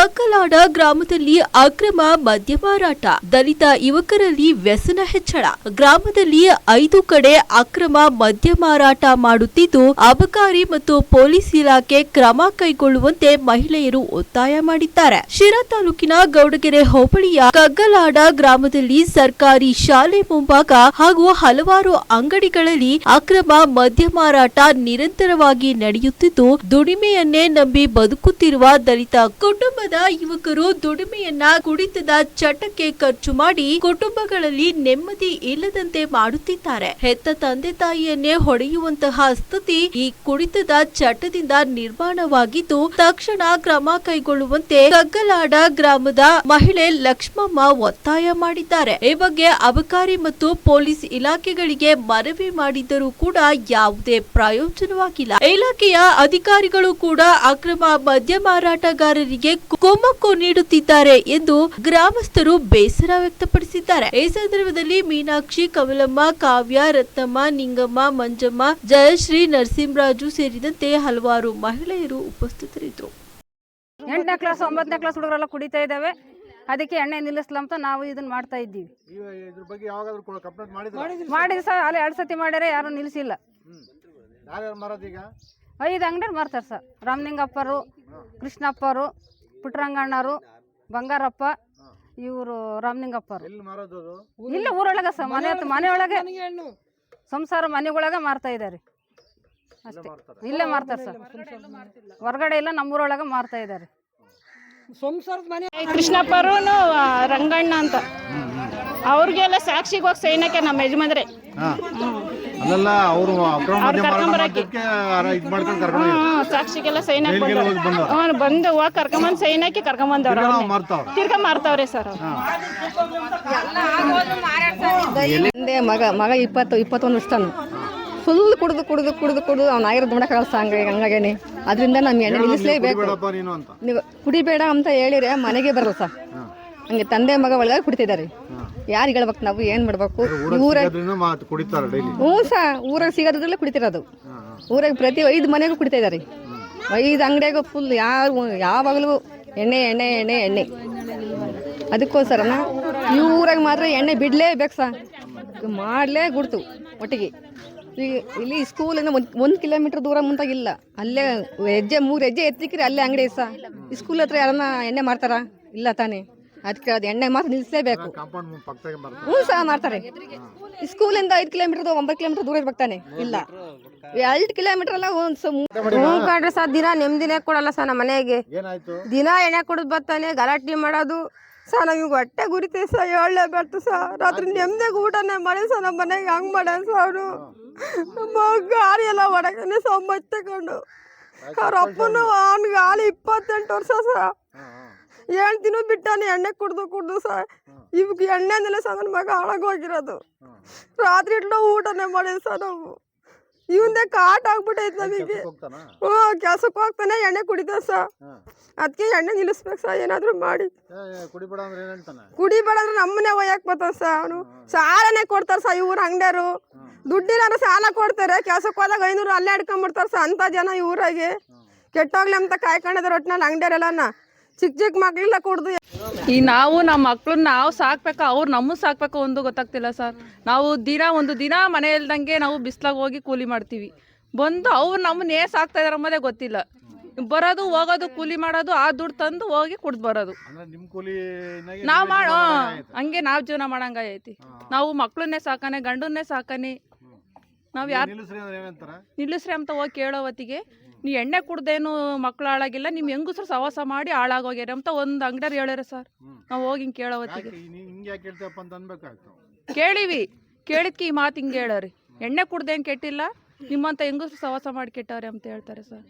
ಕಕ್ಕಲಾಡ ಗ್ರಾಮದಲ್ಲಿ ಅಕ್ರಮ ಮದ್ಯ ಮಾರಾಟ. ದಲಿತ ಯುವಕರಲ್ಲಿ ವ್ಯಸನ ಹೆಚ್ಚಳ. ಗ್ರಾಮದಲ್ಲಿ ಐದು ಕಡೆ ಅಕ್ರಮ ಮದ್ಯ ಮಾರಾಟ ಮಾಡುತ್ತಿದ್ದು, ಅಬಕಾರಿ ಮತ್ತು ಪೊಲೀಸ್ ಇಲಾಖೆ ಕ್ರಮ ಕೈಗೊಳ್ಳುವಂತೆ ಮಹಿಳೆಯರು ಒತ್ತಾಯ ಮಾಡಿದ್ದಾರೆ. ಶಿರಾ ತಾಲೂಕಿನ ಗೌಡಗೆರೆ ಹೋಬಳಿಯ ಕಗ್ಗಲಾಡ ಗ್ರಾಮದಲ್ಲಿ ಸರ್ಕಾರಿ ಶಾಲೆ ಮುಂಭಾಗ ಹಾಗೂ ಹಲವಾರು ಅಂಗಡಿಗಳಲ್ಲಿ ಅಕ್ರಮ ಮದ್ಯ ಮಾರಾಟ ನಿರಂತರವಾಗಿ ನಡೆಯುತ್ತಿದ್ದು, ದುಡಿಮೆಯನ್ನೇ ನಂಬಿ ಬದುಕುತ್ತಿರುವ ದಲಿತ ಕುಟುಂಬದ ಯುವಕರು ದುಡಿಮೆಯನ್ನ ಕುಡಿತದ ಚಟಕ್ಕೆ ಖರ್ಚು ಮಾಡಿ ಕುಟುಂಬಗಳಲ್ಲಿ ನೆಮ್ಮದಿ ಇಲ್ಲದಂತೆ ಮಾಡುತ್ತಿದ್ದಾರೆ. ಹೆತ್ತ ತಂದೆ ತಾಯಿಯನ್ನೇ ಹೊಡೆಯುವಂತಹ ಸ್ಥಿತಿ ಈ ಕುಡಿತದ ಚಟದಿಂದ ನಿರ್ಮಾಣವಾಗಿದ್ದು, ತಕ್ಷಣ ಕ್ರಮ ಕೈಗೊಳ್ಳುವಂತೆ ಕಗ್ಗಲಾಡ ಗ್ರಾಮದ ಮಹಿಳೆ ಲಕ್ಷ್ಮಮ್ಮ ಒತ್ತಾಯ ಮಾಡಿದ್ದಾರೆ. ಈ ಬಗ್ಗೆ ಅಬಕಾರಿ ಮತ್ತು ಪೊಲೀಸ್ ಇಲಾಖೆಗಳಿಗೆ ಮನವಿ ಮಾಡಿದ್ದರೂ ಕೂಡ ಯಾವುದೇ ಪ್ರಯೋಜನವಾಗಿಲ್ಲ. ಇಲಾಖೆಯ ಅಧಿಕಾರಿಗಳು ಕೂಡ ಅಕ್ರಮ ಮದ್ಯ ಮಾರಾಟಗಾರರಿಗೆ ಕುಮ್ಮಕ್ಕು ನೀಡುತ್ತಿದ್ದಾರೆ ಎಂದು ಗ್ರಾಮಸ್ಥರು ಬೇಸರ ವ್ಯಕ್ತಪಡಿಸಿದ್ದಾರೆ. ಈ ಸಂದರ್ಭದಲ್ಲಿ ಮೀನಾಕ್ಷಿ ಕಮಲಮ್ಮ ಕಾವ್ಯ ರತ್ನಮ್ಮ ನಿಂಗಮ್ಮ ಮಂಜಮ್ಮ ಜಯಶ್ರೀ ನರಸಿಂಹರಾಜು ಸೇರಿದಂತೆ ಹಲವಾರು ಮಹಿಳೆಯರು ಉಪಸ್ಥಿತರಿದ್ದರು. ಎಂಟನೇ ಕ್ಲಾಸ್ ಒಂಬತ್ತನೇ ಕ್ಲಾಸ್ ಹುಡುಗರೆಲ್ಲ ಕುಡಿತಾ ಇದ್ದಾವೆ. ಅದಕ್ಕೆ ಎಣ್ಣೆ ನಿಲ್ಲಿಸ್ಲಂತ ಅಂತ ನಾವು ಇದನ್ನ ಮಾಡ್ತಾ ಇದ್ದೀವಿ. ನೀವು ಬಗ್ಗೆ ಯಾವಾಗಾದ್ರೂ ಕಂಪ್ಲೇಂಟ್ ಮಾಡಿದ್ರೆ? ಮಾಡಿದ ಸರ್. ಅಲ್ಲಿ ಎರಡು ಸತಿ ಮಾಡ್ಯಾರ ಯಾರು ನಿಲ್ಲಿಸಿಲ್ಲ ಐದು ಅಂಗಡಿ ಮಾರ್ತಾರೆ ಸರ್. ರಾಮಲಿಂಗಪ್ಪರು ಕೃಷ್ಣಪ್ಪರು ಪುಟ್ಟರಂಗಣ್ಣರು ಬಂಗಾರಪ್ಪ ಇವರು ರಾಮಲಿಂಗಪ್ಪರು. ಮಾರೋದು ಇಲ್ಲ ಊರೊಳಗೆ ಸರ್ ಮನೆ ಮನೆ ಮನೆಯೊಳಗೆ ಸಂಸಾರ ಮನೆಗೊಳಗೆ ಮಾರ್ತಾ ಇದ್ದಾರೆ. ಅಷ್ಟೇ. ಮಾರ್ತಾರೆ. ಇಲ್ಲೇ ಮಾರ್ತಾರೆ ಸರ್. ಹೊರಗಡೆ ಇಲ್ಲ ನಮ್ಮೂರೊಳಗೆ ಮಾರ್ತಾ ಇದ್ದಾರೆ. ಕೃಷ್ಣಪ್ಪರು ರಂಗಣ್ಣ ಅಂತ. ಅವ್ರಿಗೆಲ್ಲ ಸಾಕ್ಷಿಗೆ ಹೋಗಿ ಸೈನಕ್ಕೆ ನಮ್ಮ ಯಜಮಾನ್ರೆ. ಅಲ್ಲಲ್ಲ ಅವರು. ಸಾಕ್ಷಿಗೆಲ್ಲ ಸೈನ್ ಹಾಕಿ ಬಂದವ್ರು. ಹ್ಞೂ ಬಂದು ಹೋಗಿ ಕರ್ಕೊಂಬಂದು ಸೈನ್ ಹಾಕಿ ಕರ್ಕೊಂಬಂದವ್ರು ತಿರ್ಗಾ ತಿರ್ಗ ಮಾರ್ತಾವ್ರು ಸರ್ ಮಗ ಮಗ ಇಪ್ಪತ್ತು ಇಪ್ಪತ್ತೊಂದು ವರ್ಷ ಫುಲ್ ಕುಡಿದು ಕುಡಿದು ಕುಡಿದು ಕುಡಿದು ಅವ್ನು ಆಗಿರೋದು ನೋಡಕ್ಕೆ ಸಾಂಗ್ ಹಂಗೆ ಹಂಗಾಗೇನೆ. ಅದರಿಂದ ನಮ್ಮ ಎಣ್ಣೆ ನಿಲ್ಲಿಸಲೇಬೇಕು. ನೀವು ಕುಡಿಬೇಡ ಅಂತ ಹೇಳಿದ್ರೆ ಮನೆಗೆ ಬರಲ್ಲ ಸರ್. ಹಂಗೆ ತಂದೆ ಮಗ ಒಳಗಾಗಿ ಕುಡಿತಿದ್ದಾರೆ. ಯಾರು ಹೇಳ್ಬೇಕು ನಾವು ಏನು ಮಾಡ್ಬೇಕು? ಊರ ಹ್ಞೂ ಸಾ ಊರಾಗ ಸಿಗೋದ್ರಲ್ಲೇ ಕುಡಿತಿರೋದು. ಊರಾಗ ಪ್ರತಿ ಐದು ಮನೆಗೂ ಕುಡಿತಾ ಇದ್ದಾರೆ. ಐದು ಅಂಗಡಿಯಾಗ ಫುಲ್ ಯಾರು ಯಾವಾಗಲೂ ಎಣ್ಣೆ ಎಣ್ಣೆ ಎಣ್ಣೆ ಎಣ್ಣೆ. ಅದಕ್ಕೋಸ್ಕರನ ಈ ಊರಾಗ ಮಾತ್ರ ಎಣ್ಣೆ ಬಿಡಲೇಬೇಕು ಸಾ. ಮಾಡಲೇ ಗುಡ್ತು ಒಟ್ಟಿಗೆ. ಈಗ ಇಲ್ಲಿ ಸ್ಕೂಲಿಂದ ಒಂದು ಒಂದು ಕಿಲೋಮೀಟ್ರ್ ದೂರ ಮುಂತಾಗಿಲ್ಲ ಅಲ್ಲೇ ಹೆಜ್ಜೆ ಮೂರು ಹೆಜ್ಜೆ ಎತ್ತಿಕ್ರಿ ಅಲ್ಲೇ ಅಂಗಡಿ ಸಾ. ಸ್ಕೂಲ್ ಹತ್ರ ಯಾರನ್ನ ಎಣ್ಣೆ ಮಾಡ್ತಾರಾ? ಇಲ್ಲ ತಾನೇ. ಅದಕ್ಕೆ ಅದು ಎಣ್ಣೆ ಮಾತ್ರ ನಿಲ್ಲಿಸಲೇಬೇಕು. ಕಾಂಪೌಂಡ್ ಪಕ್ಕದಾಗೆ ಮಾರ್ತಾರೆ ಹ್ಞೂ ಸಹ ಮಾಡ್ತಾರೆ. ಸ್ಕೂಲಿಂದ ಐದು ಕಿಲೋಮೀಟರ್ ಒಂಬತ್ತು ಕಿಲೋಮೀಟರ್ ದೂರ ಬರ್ತಾನೆ ತಾನೆ ಇಲ್ಲ. ಎರಡು ಕಿಲೋಮೀಟರ್ ಅಲ್ಲ ಒಂದು ಹ್ಞೂ ಕಣ್ರಿ ಸರ್ ದಿನ ನೆಮ್ಮದಿನೇ ಕೊಡಲ್ಲ ಸರ್ ನಮ್ಮ ಮನೆಗೆ. ಏನಾಯ್ತು? ದಿನ ಎಣ್ಣೆ ಕುಡಿದು ಬರ್ತಾನೆ ಗಲಾಟೆ ಮಾಡೋದು. ಸರ್ ನಮಗೆ ಹೊಟ್ಟೆ ಗುರಿತೆ ಸರ್ ಹೇಳಲೇ ಬರ್ತು ಸರ್. ರಾತ್ರಿ ನೆಮ್ಮದಿಗೆ ಊಟನೇ ಮಾಡಿ ಸರ್ ನಮ್ಮ ಮನೆಗೆ ಹಂಗೆ ಮಾಡ್ಯಾನ ಸರ್. ಅವರು ಗಾಳಿ ಎಲ್ಲ ಹೊಡಗನೆ ಮತ್ತೆ ತಗೊಂಡು. ಅವ್ರ ಅಪ್ಪನ ಅವ್ನ ಗಾಳಿ ಇಪ್ಪತ್ತೆಂಟು ವರ್ಷ ಸರ್. ಏಳು ದಿನ ಬಿಟ್ಟಾನೆ ಎಣ್ಣೆ ಕುಡ್ದು ಕುಡ್ದು ಸರ್ ಇವಾಗ ಎಣ್ಣೆನೆಲ್ಲ ಸರ್ ನನ್ನ ಮಗ ಹಾಳಾಗೋಗಿರೋದು. ರಾತ್ರಿ ಇಟ್ಲು ಊಟನೇ ಮಾಡಿದ್ ಸರ್ ನಾವು. ಇವಂದೇ ಕಾಟ್ ಆಗ್ಬಿಟ್ಟೈತೆ ನಮಗೆ. ಓ ಹ್ಞೂ ಕೆಲ್ಸಕ್ಕೆ ಹೋಗ್ತಾನೆ ಎಣ್ಣೆ ಕುಡಿತ ಸ. ಅದಕ್ಕೆ ಎಣ್ಣೆ ನಿಲ್ಲಿಸ್ಬೇಕು ಸರ್ ಏನಾದರೂ ಮಾಡಿ. ಕುಡಿಬೇಡ ಅಂದ್ರೆ ಅಂದ್ರೆ ನಮ್ಮನೆ ಒಯ್ಯಕ್ಕೆ ಬರ್ತಾನೆ ಸರ್ ಅವನು. ಸಾಲನೇ ಕೊಡ್ತಾರೆ ಸರ್ ಇವ್ರ ಅಂಗಡಿಯರು. ದುಡ್ಡಿಲ್ಲ ಸಾಲ ಕೊಡ್ತಾರೆ ಕೆಲ್ಸಕ್ಕೆ ಹೋದಾಗ ಐನೂರು ಅಲ್ಲೇ ಹಿಡ್ಕೊಂಬಿಡ್ತಾರೆ ಸರ್ ಅಂಥ ಜನ ಈ ಊರಾಗೆ. ಕೆಟ್ಟೋಗ್ಲಿ ಅಂತ ಕಾಯ್ಕೊಂಡಿದ್ದಾರೆ ಒಟ್ಟಿನಲ್ಲಿ ಅಂಗಡಿಯರೆಲ್ಲನ. ಚಿಕ್ಕ ಚಿಕ್ಕ ಮಕ್ಳೆಲ್ಲ ಕುಡ್ದು ಈ ನಾವು ನಮ್ಮ ಮಕ್ಳನ್ನ ನಾವು ಸಾಕ್ಬೇಕು? ಅವ್ರು ನಮ್ಮನ್ನು ಸಾಕ್ಬೇಕು ಒಂದು ಗೊತ್ತಾಗ್ತಿಲ್ಲ ಸರ್. ನಾವು ದಿನ ಒಂದು ದಿನ ಮನೆ ಇಲ್ದಂಗೆ ನಾವು ಬಿಸ್ಲಾಗ ಹೋಗಿ ಕೂಲಿ ಮಾಡ್ತೀವಿ. ಬಂದು ಅವ್ರು ನಮ್ಮನ್ನ ಏ ಸಾಕ್ತಾ ಇದಾರೆ ಅನ್ನೋದೇ ಗೊತ್ತಿಲ್ಲ. ಬರೋದು ಹೋಗೋದು ಕೂಲಿ ಮಾಡೋದು ಆ ದುಡ್ಡು ತಂದು ಹೋಗಿ ಕುಡ್ದು ಬರೋದು. ಅಂದ್ರೆ ನಿಮ್ ಕೂಲಿ ನಾವು ಮಾಡೋ ಹಂಗೆ ನಾವು ಜೀವನ ಮಾಡಂಗ ಐತಿ ನಾವು ಮಕ್ಳನ್ನೇ ಸಾಕಾನೆ ಗಂಡನ್ನೇ ಸಾಕಾನೆ. ನಾವು ಯಾರು ನಿಲ್ಲಿಸ್ರಿ ಅಂತ ಹೋಗಿ ಕೇಳೋ ಹೊತ್ತಿಗೆ ನೀ ಎಣ್ಣೆ ಕುಡ್ದೇನು ಮಕ್ಳು ಹಾಳಾಗಿಲ್ಲ ನಿಮ್ ಹೆಂಗಸರು ಸವಾಸ ಮಾಡಿ ಹಾಳಾಗೋಗ್ಯಾರ ಅಂತ ಒಂದು ಅಂಗಡಿಯವ್ರು ಹೇಳ್ಯಾರ ಸರ್. ನಾವು ಹೋಗಿ ಹಿಂಗ್ ಕೇಳೋ ಹೊತ್ತಿಗೆ ಯಾಕೆ ನೀ ಹಿಂಗೆ ಯಾಕೆ ಹೇಳ್ತೀಯಪ್ಪ ಅಂತ ಅನ್ಬೇಕಾಯ್ತು ಕೇಳಿವಿ ಕೇಳಿದ್ಕೆ ಈ ಮಾತು ಹಿಂಗೆ ಹೇಳರಿ ಎಣ್ಣೆ ಕುಡ್ದೇನು ಕೆಟ್ಟಿಲ್ಲ ನಿಮ್ಮಂತ ಹೆಂಗಸರು ಸವಾಸ ಮಾಡಿ ಕೆಟ್ಟವ್ರೆ ಅಂತ ಹೇಳ್ತಾರೆ ಸರ್.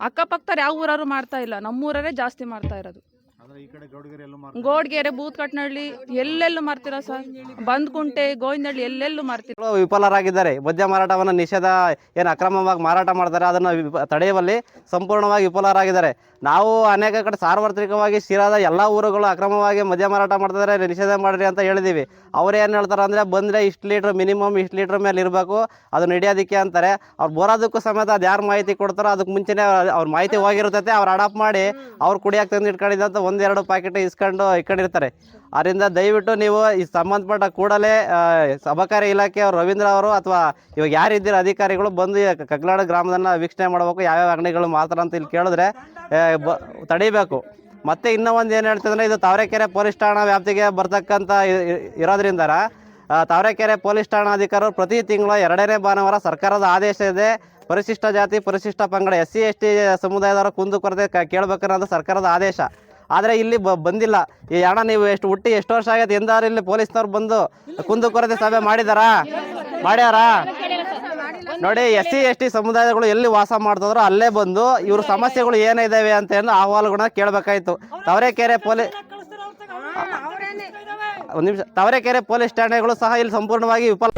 ಅಕ್ಕಪಕ್ಕದವ್ರು ಯಾವ ಊರಾರು ಮಾಡ್ತಾ ಇಲ್ಲ ನಮ್ಮೂರೇ ಜಾಸ್ತಿ ಮಾಡ್ತಾ ಇರೋದು. ಗೌಡಗೆರೆ ಎಲ್ಲೂ ಮಾರ್ತಾರೆ. ಗೋಡ್ಗೆರೆ ಬೂತ್ಕಟ್ನಹಳ್ಳಿ ಎಲ್ಲೆಲ್ಲೂ ಮಾರ್ತೀರಾ ಸರ್? ಬಂದ್ಕುಂಟೆ ಗೋವಿಂದಹಳ್ಳಿ ಎಲ್ಲೆಲ್ಲೂ ಮಾರ್ತೀರಾ? ವಿಫಲರಾಗಿದ್ದಾರೆ. ಮದ್ಯ ಮಾರಾಟವನ್ನು ನಿಷೇಧ ಏನು ಅಕ್ರಮವಾಗಿ ಮಾರಾಟ ಮಾಡ್ತಾರೆ ಅದನ್ನು ತಡೆಯುವಲ್ಲಿ ಸಂಪೂರ್ಣವಾಗಿ ವಿಫಲರಾಗಿದ್ದಾರೆ. ನಾವು ಅನೇಕ ಕಡೆ ಸಾರ್ವತ್ರಿಕವಾಗಿ ಶಿರಾದ ಎಲ್ಲ ಊರುಗಳು ಅಕ್ರಮವಾಗಿ ಮದ್ಯ ಮಾರಾಟ ಮಾಡ್ತಿದ್ದಾರೆ ನಿಷೇಧ ಮಾಡ್ರಿ ಅಂತ ಹೇಳಿದ್ದೀವಿ ಅವ್ರು ಏನು ಹೇಳ್ತಾರೆ ಅಂದರೆ ಬಂದರೆ ಇಷ್ಟು ಲೀಟ್ರ್ ಮಿನಿಮಮ್ ಇಷ್ಟು ಲೀಟ್ರ್ ಮೇಲೆ ಇರಬೇಕು ಅದು ಹಿಡಿಯೋದಕ್ಕೆ ಅಂತಾರೆ. ಅವ್ರು ಬರೋದಕ್ಕೂ ಸಮೇತ ಅದು ಯಾರು ಮಾಹಿತಿ ಕೊಡ್ತಾರೋ ಅದಕ್ಕೆ ಮುಂಚೆನೇ ಅವ್ರ ಮಾಹಿತಿ ಹೋಗಿರ್ತೈತೆ ಅವ್ರು ಅಡಾಪ್ಟ್ ಮಾಡಿ ಅವ್ರು ಕುಡಿಯೋಕೆ ತಂದು ಇಟ್ಕೊಂಡಿದ್ದಂತ ಒಂದೆರಡು ಪ್ಯಾಕೆಟ್ ಇಸ್ಕೊಂಡು ಇಟ್ಕೊಂಡಿರ್ತಾರೆ ಅದರಿಂದ ದಯವಿಟ್ಟು ನೀವು ಈ ಸಂಬಂಧಪಟ್ಟ ಕೂಡಲೇ ಅಬಕಾರಿ ಇಲಾಖೆ ರವೀಂದ್ರ ಅವರು ಅಥವಾ ಇವಾಗ ಯಾರಿದ್ದೀರ ಅಧಿಕಾರಿಗಳು ಬಂದು ಕಗ್ಲಾಡ ಗ್ರಾಮದನ್ನ ವೀಕ್ಷಣೆ ಮಾಡಬೇಕು, ಯಾವ್ಯಾವ ಅಂಗಡಿಗಳು ಮಾತ್ರ ಅಂತ ಇಲ್ಲಿ ಕೇಳಿದ್ರೆ ಬ, ತಡಿಬೇಕು. ಮತ್ತೆ ಇನ್ನೂ ಒಂದು ಏನು ಹೇಳ್ತಿದ್ರೆ ಇದು ತಾವರೆಕೆರೆ ಪೊಲೀಸ್ ಠಾಣಾ ವ್ಯಾಪ್ತಿಗೆ ಬರ್ತಕ್ಕಂಥ ಇರೋದ್ರಿಂದ ತಾವರೆಕೆರೆ ಪೊಲೀಸ್ ಠಾಣಾಧಿಕಾರಿಗಳು ಪ್ರತಿ ತಿಂಗಳು ಎರಡನೇ ಭಾನುವಾರ ಸರ್ಕಾರದ ಆದೇಶ ಇದೆ. ಪರಿಶಿಷ್ಟ ಜಾತಿ, ಪರಿಶಿಷ್ಟ ಪಂಗಡ, ಎಸ್ ಸಿ, ಎಸ್ ಟಿ ಸಮುದಾಯದವರ ಕುಂದು ಕೊರತೆ ಕೇಳಬೇಕನ್ನೋದು ಕೇಳ್ಬೇಕನ್ನೋದು ಸರ್ಕಾರದ ಆದೇಶ. ಆದರೆ ಇಲ್ಲಿ ಬಂದಿಲ್ಲ. ಈ ಹಣ ನೀವು ಎಷ್ಟು ಹುಟ್ಟಿ ಎಷ್ಟು ವರ್ಷ ಆಗೈತೆ? ಎಂದಾರು ಇಲ್ಲಿ ಪೊಲೀಸ್ನವ್ರು ಬಂದು ಕುಂದು ಕೊರತೆ ಸಭೆ ಮಾಡಿದಾರಾ? ಮಾಡ್ಯಾರ? ನೋಡಿ ಎಸ್ ಸಿ ಎಸ್ ಟಿ ಸಮುದಾಯಗಳು ಎಲ್ಲಿ ವಾಸ ಮಾಡ್ತಿದ್ರು ಅಲ್ಲೇ ಬಂದು ಇವ್ರ ಸಮಸ್ಯೆಗಳು ಏನಿದಾವೆ ಅಂತ ಏನು ಅಹವಾಲುಗಳನ್ನ ಕೇಳಬೇಕಾಯ್ತು. ತವರೆಕೆರೆ ಪೊಲೀಸ್ ಒಂದು ನಿಮಿಷ. ತಾವರೆಕೆರೆ ಪೊಲೀಸ್ ಠಾಣೆಗಳು ಸಹ ಇಲ್ಲಿ ಸಂಪೂರ್ಣವಾಗಿ ವಿಫಲ